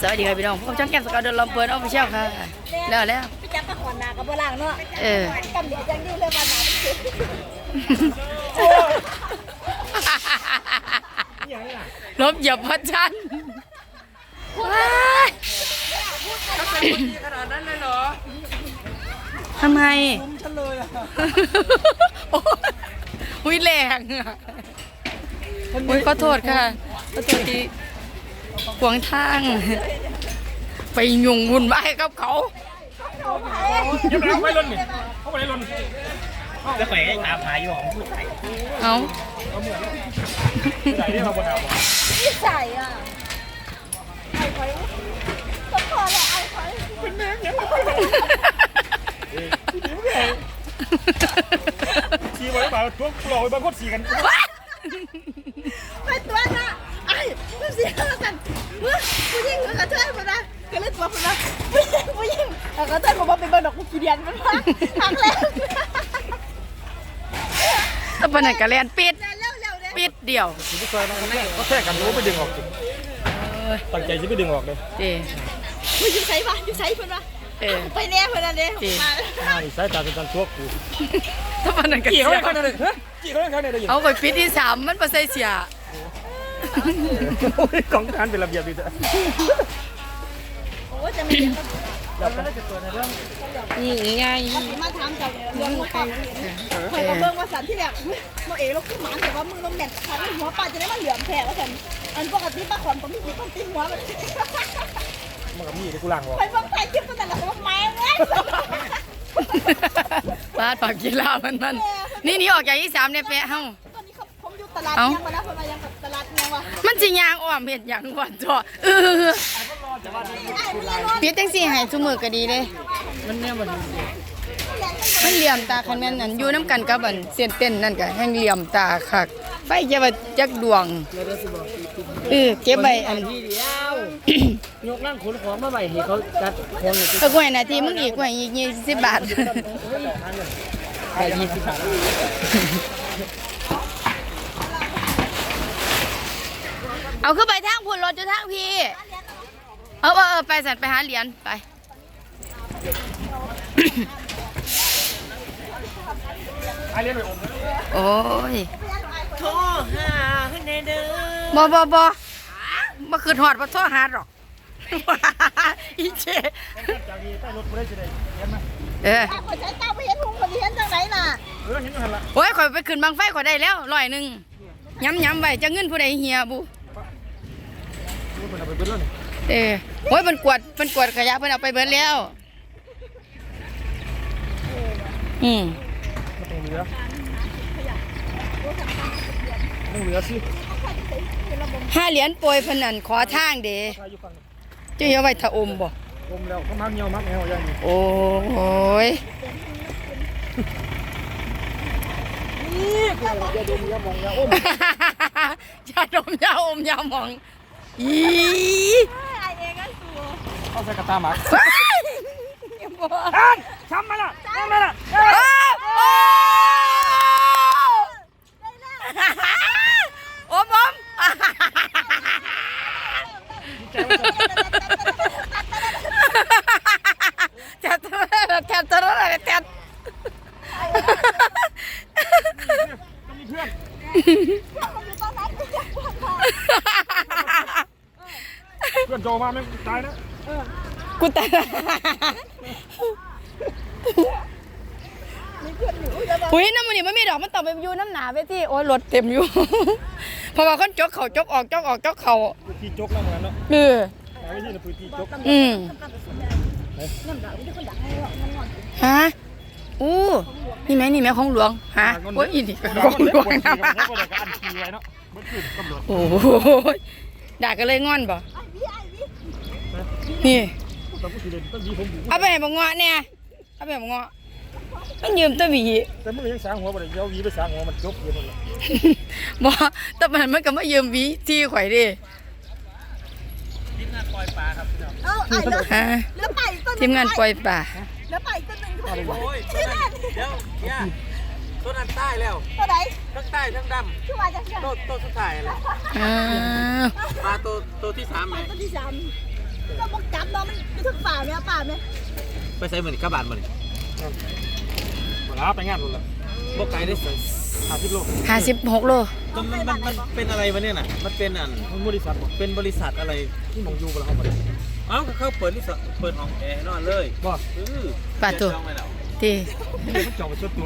สวัสดีครับพี่น้องผมช่างแก้มสกาวเดินลำเปิดออฟฟิเชียลค่ะ แล้วแล้วพี่จับตะขอนนากับโบราณเนาะเออกำเดียวจังดีเลยวันนั้นลบเหยียบพัดชันว้ายขนาดนั้นเลยเหรอทำไมฉันเลยอะโอ้ยอุ้ยแรงอะอุ้ยขอโทษค่ะขอโทษที่ ขวางทาง ไปยุ่งวุ่นวายกับเขายังไม่เอาไปลนนี่เขาไปลนจะแขวงตามหาอยู่ของผู้ใส่เอาใส่ที่เราบนเอาพี่ใส่อะไอ้คอยตะขอนแหละไอ้คอยขี่ไว้เปล่าทุกเราบางคนขี่กัน ไปตัวน่ะ ไอ้ผู้เสียกันเฮ้ยผู้หญิงกับเธอคนนะก็เลยตัวคนนะผู้หญิงผู้หญิงแล้วก็เธอบอกว่าเป็นบอร์ดอกกุกีเดียนมันมาทางแล้วตะปนันกะแลนปิด เร็วเร็วเร็วปิดเดียวขี่ทุกคนเขาแค่กันรู้ไปดึงออกตั้งใจจะไปดึงออกเลยเจ ผู้หญิงใส่ปะอยู่ใส่คนปะเออ ไปแน่คนนั้นเด้มา อ่านี่สายตาเป็นการทั่วกูตะปนันกะขี่เสีเขายได้ขาดนี้ฮะขี่เขาได้ขนาดนี้เอาไปปิดที่สามมันประใส่เสีย ของทานเป็นระเบียบดีจ้ะโอ้จะมีนี่ไงมาถามจากเรื่องหัวปอดคอยกับเบิ้งว่าสันที่แบบโมเอ๋เราขึ้นหมันแต่ว่ามึงลงแดดคันหัวปลาจะได้มาเหลือมแผลแล้วกันอันปกติปลาขอนผมมีสีต้นตีหัวมันมันกับมีดกูล่างออไปเบิ้งใส่คลิปกันแต่ละคนไม่เว้ยปลาปากกีฬามันมันนี่นี่ออกจากที่สามเนี่ยแปะเฮ้าตอนนี้ผมอยู่ตลาดยังมาแล้วคนมายังกับ สิยางอ้อมเห็ดหยังก่อนจ้อเออปิดจังสี่ให้ซุมือก็ดีเลยมันเนี่ยมันมันเหลี่ยมตาคันแม่นนั่นอยู่น้ำกันกับอันเส้นเต้นนั่นก็แห้งเหลี่ยมตาคักไฟจะว่าจักดวงเออเก็บไว้อันทีเดียวยกร่างขนของมาไว้ให้เขาจัดคนก็กล้วยนาทีมึงอีกกล้วยอีก20บาทไปยี่สิบบาท เอาขึ้นไปทางพุ่นรถอยู่ทางพี่ เออเออเออไปสันไปหาเหรียญไปไอเลี้ยงไปอมโอ้ยโทรหาให้แน่เด้อบอบอบอมาคืนหอดมาโทษหาหรอกอีเจจากนี้ใต้รถกูได้จะได้เห็นไหมเออถ้าคนใช้เต้าไม่เห็นหุงคนเห็นจังไหนน่ะเออเห็นกันละโอ้ยข่อยไปขึ้นบางไฟข่อยได้แล้วร้อยหนึ่งย้ำย้ำไว้จะเงินผู้ใดเฮียบุ ดูมันเอาไปเบิ้ลเลยเออโอ้ยมันกวาดมันกวาดขยะเพิ่นเอาไปเบิดแล้ว อืมมันต้องเหลือต้องเหลือสิห้าเหรียญโปรยพนันขอทางเด้ใครอยู่ฝั่งจะเอาไว้ถ้าอมบ่ อมแล้วเขามักเงียวมักแนวอย่างนี้โอ้ยอย่าดมอย่ามองอย่าอมอย่าดมอย่าอมอย่ามอง อีไอเองก็สูเอาใส่กระตาหมักว้ายอย่าบอกอ่านช้ำมาละช้ำมาละอ้าวโอ้อมอมจัดตัวจัดตัวอะไรจัด ต้องมีเพื่อนเพื่อนโจ มาไม่ตายนะกูตายอุ้ยน้ำมันนี่ไม่มีดอกมันต่อไปอยู่น้ำหนาเวทีโอ้ยรถเต็มอยู่ เพราะว่าคนจกเขาจกออกจกออกจกเขาพื้นที่จกแล้วเหมือนกันเนาะเออหาวิธีในพื้นที่จกอืมฮะอู้นี่ไหมนี่ไหมของหลวงฮะโอ้ยอีนี่ก็ของหลวงนะเขาก็ได้ก็อันทีไว้เนาะเมื่อคืนตำรวจโอ้ยด่ากันเลยงอนบ่ นี่ต้องผู้สิเด่นต้องยีผมอยู่เอาไปให้บังเงาะเนี่ยเอาไปให้บังเงาะมันยืมตะหวีแต่มึงยังสางหัวบ่ได้เดี๋ยววีไปสางหัวมันจกอยู่นั่นแหละบ่แต่มันมันก็มายืมหวีที่ข่อยดิเอ้าไอ้เลือฮะเลือไปต้นทีมงานปล่อยป่าเลือไปต้นหนึ่งโอ้ยชื่อนั่นเดี๋ยวย่าต้นนั้นใต้แล้วตัวไหนทั้งใต้ทั้งดชื่อว่าจังำต้นต้นสุดท้ายเลยอ้าวปลาตัวตัวที่สามไหมต้นที่สามอ เราบอกจับเนาะมันอยู่ทึกฝ่าเนี่ยป่าเนี่ยไปใส่เหมือนกระบาดมันเวลาไปงานหมดแล้วบกไก่ได้สักหาสิบโลห้าสิบหกโลมันมันมันมันเป็นอะไรวะเนี่ยน่ะ มันเป็นอันบริษัทเป็นบริษัทอะไรที่มองยูบล้วเขาบ่ได้เอ้าเขาเปิดรีสเปิดห้องแอร์นอนเลยบ่เออปาดตัวจองไว้แล้วตี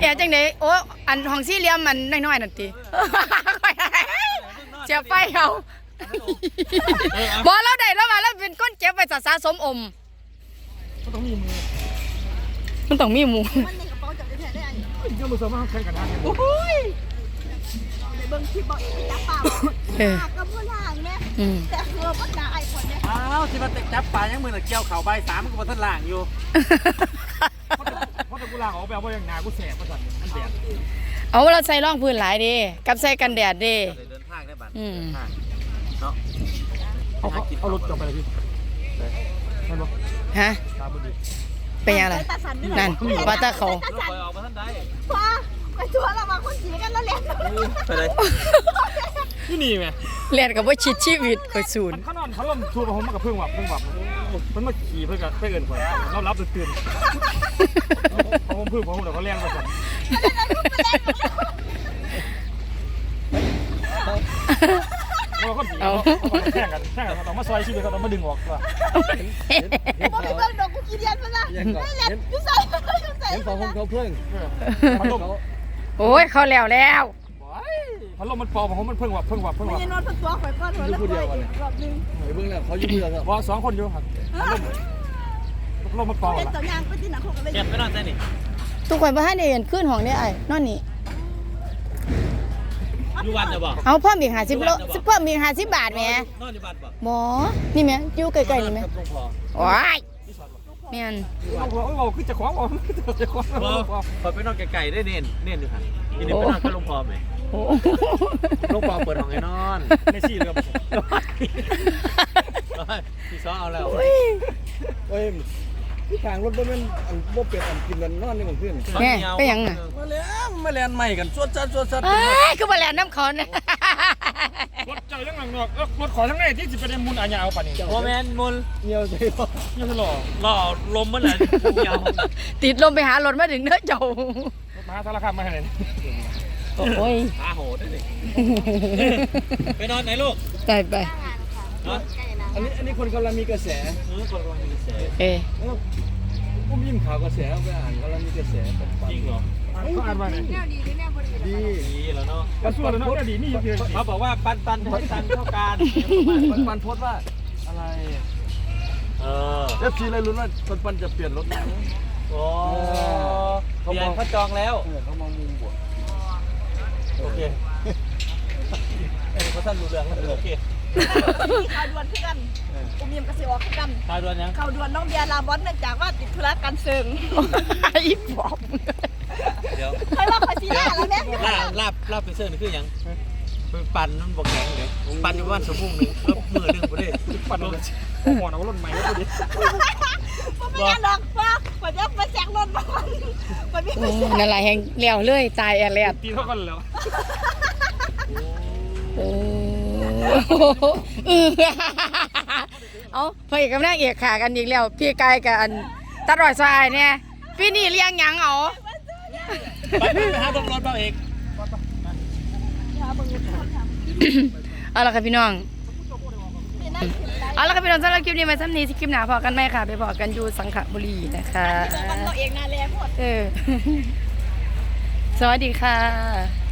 แอร์จังไดโอ้อันห้องสี่เหลี่ยมมันน้อยๆนั่นตีเจ็บไฟเขา บอเราได้แล้วมาแล้วเป็นก้นเจ็บไปสะสมอม มันต้องมีมือมันต้องมีหมูมันในกระเป๋าจับได้แท้ได้อันนี้เฮ้ยเจ้ามือสามารถแข่งกันได้โอ้ยในเบิ้งคลิปบอกเองจับป่าเออหากกับผู้ล่างเนี่ยอืมแต่คือว่าด่าไอ้คนเนี่ยอ้าวที่มาเตะจับปลายังมือน่ะเกี่ยวเข่าใบสามมันก็มาท่านล่างอยู่เพราะแต่เพราะแต่กูลาออกแบบว่าอย่างหนากูแสบประสันมันแดดเอาเราใส่ร่องพื้นหลายเดีกับใส่กันแดดเดีเดินทางได้บัตร อืม เดินทางเนาะ เอาเอาเอารถจอดไปเลยพี่ใช่บ่ฮะตามมือดีเป็นยังไงตาสันนี่นั่นว่าแตาเขารถไฟออกมาท่านใดฟ้าไปทัวร์เรามาคนขี่กันแล้วเล่นไปเลยที่นี่ไหมเรียนกับว่าชิดชีวิตคอยศูนมันย์เขานอนเขาลมทัวร์ผมมากับเพื่อนวับเพื่อนวับมันมาขี่เพื่อนกับเพื่อนเอินคนเรารับตื่นๆผมเพื่อนผมเดี๋ยวเขาเลี้ยงมาก่อน เราก็ดีเขาแข่งกันแข่งกันเขาต้องมาซอยชีวิตเขาต้องมาดึงออกว่าบอกไปเบิ้งดอกกูขี่เดียนมาละไม่เล่นยุ่ใส่ยุ่ใส่เห็นของเขาเพิ่งพัดลมโอ้ยเขาแล้วแล้วพัดลมมันปอผมมันเพิ่งวับเพิ่งวับเพิ่งไม่วับใช่นอนพักตัวข่อยก้อนหัวแล้วข่อยอีกรอบนึงเห็นเพิ่งแล้วเขาอยู่เพื่อนครับว่าสองคนอยู่ครับลมมันปอเล่นละตัวยางไปที่หนังเขาก็เลยเก็บไปนอนใส่นี่ทุกคนบ่ให้ได้เห็นขึ้นห้องได้ไอ้นอนนี่ อยู่วันจะบอกเอาเพิ่มอีกห้าสิบโลเพิ่มอีกห้าสิบบาทแหม่นอนอยู่บ้านบอกบอนี่แหม่อยู่ใกล้ๆนี่แหม่กับหลวงพ่อโอ้ยแม่นเอาหัวเอาคือจะคว้าเอาจะคว้าพอพอไปนอนไกลๆได้เน้นเน้นอยู่ค่ะยินดีไปนอนกับหลวงพ่อไหมโอ้หลวงพ่อเปิดห้องให้นอนในซี่เลยครับพี่ซ้อเอาแล้วเอ้ย ที่ทางรถบ่แม่นอันบ่เป็นอันกินกันนอนนี่ของเพื่อนแม่ไปหยังน่ะ มาแล้วมาแลนใหม่กันสวดซัดสวดซัดเอ้ยคือบ่แล่นน้ำเขานะรถใจทั้งหลังนอกรถขอทั้งในที่จะไปเดินมุนอาญาเอาป่ะนี่โมแมนมุลเหี่ยวใส่บ่ยังจะหล่อล่อลมมันแหละยาวติดลมไปหารถมาถึงเด้อเจ้า รถมาสารคามมาให้เลยโอ้ยขาโหดเลยไปนอนไหนลูกไปไปเนาะอันนี้อันนี้คนกำลังมีกระแสคนกำลังมีเสียเอ้ยแล้ว ผมยิ้มข่าวกระแสเอาไปอ่านกำลังมีกระแสปันปันจริงเหรอเขาอ่านมาเนี่ยดีดีแล้วเนาะกระส่วนแล้วเนาะดีนี่เพียงเขาบอกว่าปันปันให้ตันเท่ากันปันปันโพสต์ว่าอะไรเออเอฟซีเลยรู้ว่าปันปันจะเปลี่ยนรถนะโอ้เรียนเขาจองแล้วเออเขามองมุมบวกโอเคเอ้ยเขาท่านรู้เรื่องแล้วโอเค ข่าวด่วนขึ้นกันอุ้มยิ้มกระสีออกขึ้นกันตายดวนยังข่าวด่วนน้องเบียร์ลาบอสเนื่องจากว่าติดธุระการเซิงอีปอบเดี๋ยวใครว่าคอยซีล่าแล้วเนี่ยลาบลาบลาบเป็นเสื้อนี่คือหยังเป็นปั่นมันบอกแข็งเลยปั่นอยู่บ้านสมมุงหนึ่งแล้วมือหนึ่งบ่ได้ปั่นเลยหัวเอารถใหม่แล้วดิผมไม่ยันหรอกว่าผมจะไปแซงรถบ้านผมไม่โอ้ไปแซงนั่นล่ะแฮงแล้วเลยตายแอดแลดตีเท่ากันแล้วโอ้ เออเอาพระเอกกับนางเอกขากันอีกแล้ว พี่กายกับอันตาดอยซายเนี่ยพี่นี่เลี้ยงหยังเอาไปไปหาตำรวจเปล่าเอกเอาละค่ะพี่น้อง เอาละค่ะพี่น้องสำหรับคลิปนี้มาซ้ำนี้สิคลิปหนาพอกันไหมค่ะ ไปพอกันอยู่สังขบุรีนะคะมันตัวเองนาแลหมดเออ สวัสดีค่ะ